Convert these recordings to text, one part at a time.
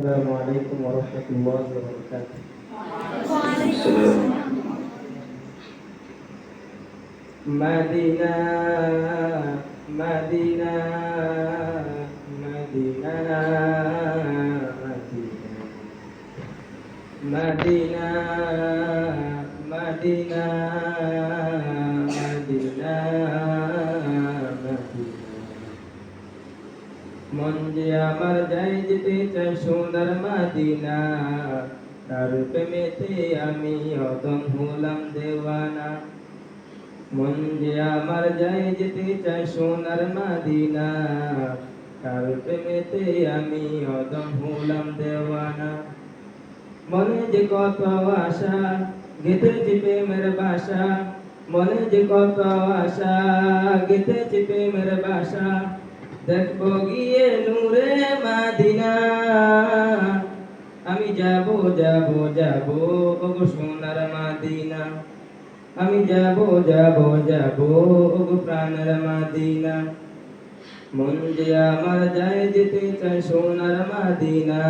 السلام عليكم ورحمة الله وبركاته مدينة مدينة مدينة مدينة مدينة مدينة মন যে আমার যাই যেতে চাই সোনার মাদিনা। তার প্রেমেতে আমি অদম হলাম দেওয়ানা। মন যে আমার যাই যেতে চাই সোনার মাদিনা। তার প্রেমেতে আমি অদম হলাম দেওয়ানা। মনে যে কত আশা গেতেছি প্রেমের বাসা। মনে যে কত আশা গেতেছি প্রেমের বাসা। দেখব গিয়ে নূরে মাদিনা। আমি যাব যাব যাব ওগো সোনার মাদিনা। আমি যাব যাব যাব ওগো প্রাণের মাদিনা। মন যে আমার যায় যেতে চাই সোনার মাদিনা।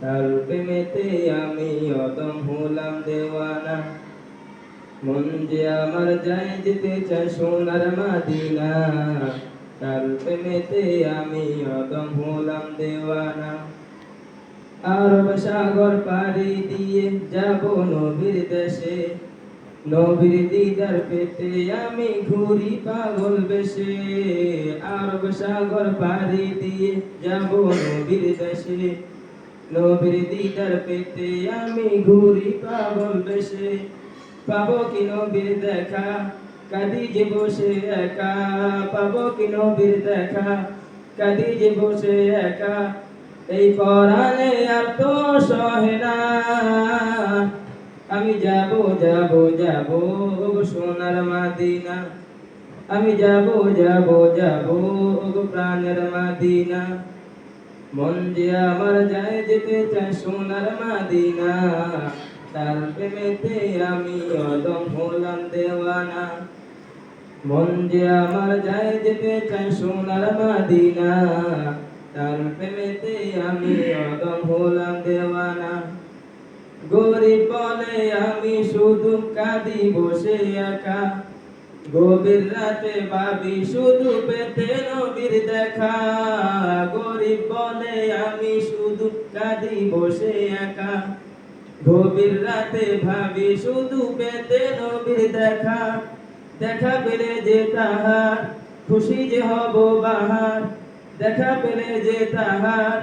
তার প্রেমেতে আমি অদম হলাম দেওয়ানা। মন যে আমার যায় যেতে চাই সোনার মাদিনা। তার প্রেমেতে আমি অদম হলাম দেওয়ানা। আরব সাগর পাড়ি দিয়ে যাব নবীর দেশে। নবীর দিদার পেতে আমি ঘুরি পাগল বেশে। আরব সাগর পাড়ি দিয়ে যাব নবীর দেশে। নবীর দিদার পেতে আমি ঘুরি পাগল বেশে। পাবো কি নবীর দেখা? কাঁদি যে বসে একা, পাবো কি নবীর দেখা? কাঁদি যে বসে একা, এই পরাণে আর তো সহে না। আমি যাব যাব যাব সোনার মাদিনা। আমি যাব যাব যাব প্রাণের মাদিনা। মন যে আমার যায় যেতে চায় সোনার মাদিনা। তার প্রেমেতে আমি অদম হলাম দেওয়ানা। মন যে আমার যায় যেতে চায় সোনার মাদিনা, তার প্রেমেতে আমি অদম হলাম দেওয়ানা। গরিব বলে আমি শুধু কাঁদি বসে একা। গভীর রাতে ভাবি শুধু পেতে নবীর দেখা। গরিব বলে আমি শুধু কাঁদি বসে একা। গভীর রাতে ভাবি শুধু পেতে নবীর দেখা। দেখা পেলে যে তাহার, খুশি যে হব বাহার। দেখা পেলে যে তাহার,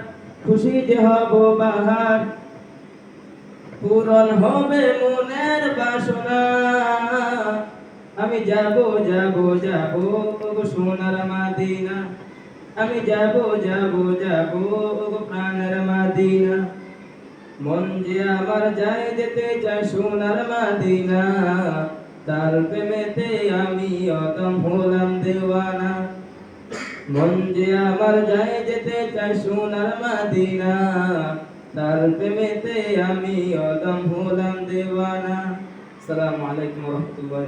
খুশি যে হব বাহার। পূরণ হবে মনের বাসনা। আমি যাব যাব যাব ওগো সোনার মাদিনা। আমি যাব যাব যাব প্রাণের মাদিনা। মন যে আমার যায় যেতে চায় সোনার মাদিনা। তার প্রেমেতে আমি অদম হলাম দেওয়ানা। মন যে আমার যায় যেতে চায় সোনার মাদিনা। তার প্রেমেতে আমি অদম হলাম দেওয়ানা। আসসালামু আলাইকুম রহমতুল্লাহ